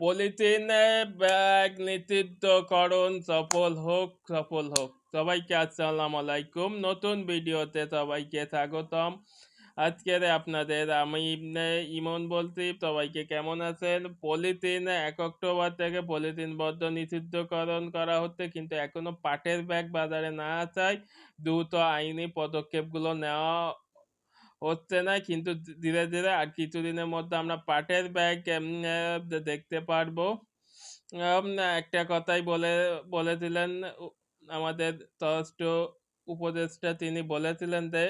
পলিথিনে ব্যাগ নিষিদ্ধকরণ সফল হোক সফল হোক। সবাইকে আসসালামু আলাইকুম। নতুন ভিডিওতে সবাইকে স্বাগতম। আজকের আপনাদের আমি ইমন বলছি। সবাইকে কেমন আছেন? পলিথিন এক অক্টোবর থেকে পলিথিন বদ্ধ নিষিদ্ধকরণ করা হচ্ছে, কিন্তু এখনও পাটের ব্যাগ বাজারে না আসায় দ্রুত আইনি পদক্ষেপগুলো নেওয়া হচ্ছে না। কিন্তু ধীরে ধীরে আর কিছুদিনের মধ্যে আমরা পাটের ব্যাগ দেখতে পারব। একটা কথাই বলে বলেছিলেন আমাদের তষ্ট উপদেষ্টা তিনি বলেছিলেন যে,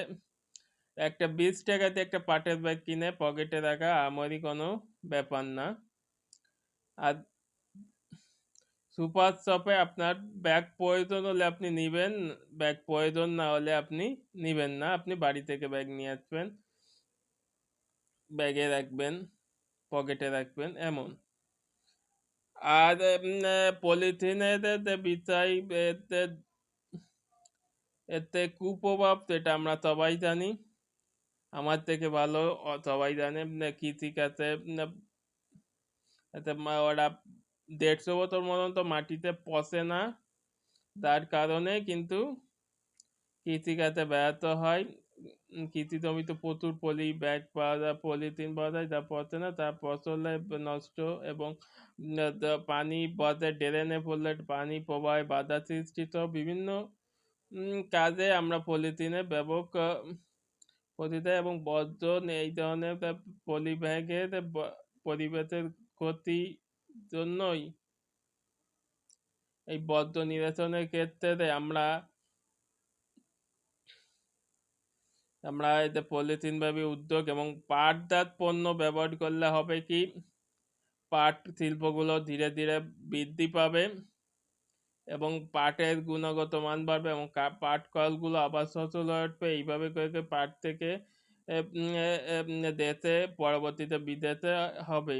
একটা বিশ টাকাতে একটা পাটের ব্যাগ কিনে পকেটে রাখা আমারই কোনো ব্যাপার না। আর সুপার শপে আপনার ব্যাগ প্রয়োজন হলে আপনি নেবেন, ব্যাগ প্রয়োজন না হলে আপনি নেবেন না। আপনি বাড়ি থেকে ব্যাগ নিয়ে আসবেন, ব্যাগে রাখবেন, পকেটে রাখবেন, এমন। আর পলিথিনের বিষয় এতে কুপ্রভাব, যেটা আমরা সবাই জানি, আমার থেকে ভালো, সবাই জানে কৃষিকাজে এতে ওরা দেড়শো বছর মতন তো মাটিতে পচে না। তার কারণে কিন্তু কৃষিকাজে ব্যাহত হয়। কৃষি জমিতে প্রচুর পলি ব্যাগ পাওয়া যায় পলিথিন পাওয়া যায় যা পচে না, তা ফসলে নষ্ট এবং পানি পথে ড্রেনে পড়লে পানি প্রবাহে বাধা সৃষ্টিত বিভিন্ন কাজে আমরা পলিথিনে ব্যবহার প্রতিটা এবং বর্জন এই ধরনের পলি ব্যাগের পরিবেশের ক্ষতি জন্যই এই বর্জ্য নিরসনের ক্ষেত্রে আমরা আমরা এতে পলিথিন ভাবে উদ্যোগ এবং পাটজাত পণ্য ব্যবহার করলে হবে কি? পাট শিল্পগুলো ধীরে ধীরে বৃদ্ধি পাবে এবং পাটের গুণগত মান বাড়বে এবং পাট কলগুলো আবার সচল হয়ে উঠবে। এইভাবে করে পাট থেকে দেশে, পরবর্তীতে বিদেশে হবে।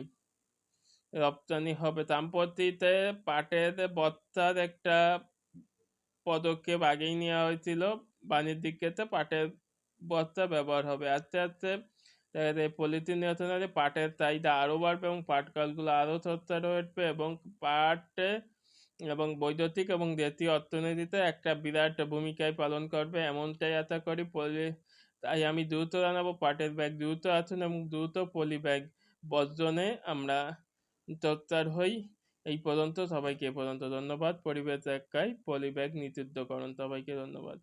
রপ্তানি হবে। সাম্প্রতিতে পাটের বস্তার একটা পদক্ষেপ আগেই নেওয়া হয়েছিল। বাণিজ্যিক ক্ষেত্রে পাটের বস্তা ব্যবহার হবে। আস্তে আস্তে পলিথিন নিয়ন্ত্রণে পাটের চাহিদা আরও বাড়বে এবং পাট কলগুলো আরও সস্তা উঠবে এবং পাটে এবং বৈদ্যুতিক এবং দেশীয় অর্থনীতিতে একটা বিরাট ভূমিকায় পালন করবে এমনটাই আশা করি পলি, তাই আমি দ্রুত জানাব পাটের ব্যাগ দ্রুত আসুন এবং দ্রুত পলি ব্যাগ বর্জনে আমরা তত্তার হই। এই পর্যন্ত সবাইকে এ পর্যন্ত ধন্যবাদ। পরিবেশ একাই পলিব্যাগ নিষিদ্ধকরণ সবাইকে ধন্যবাদ।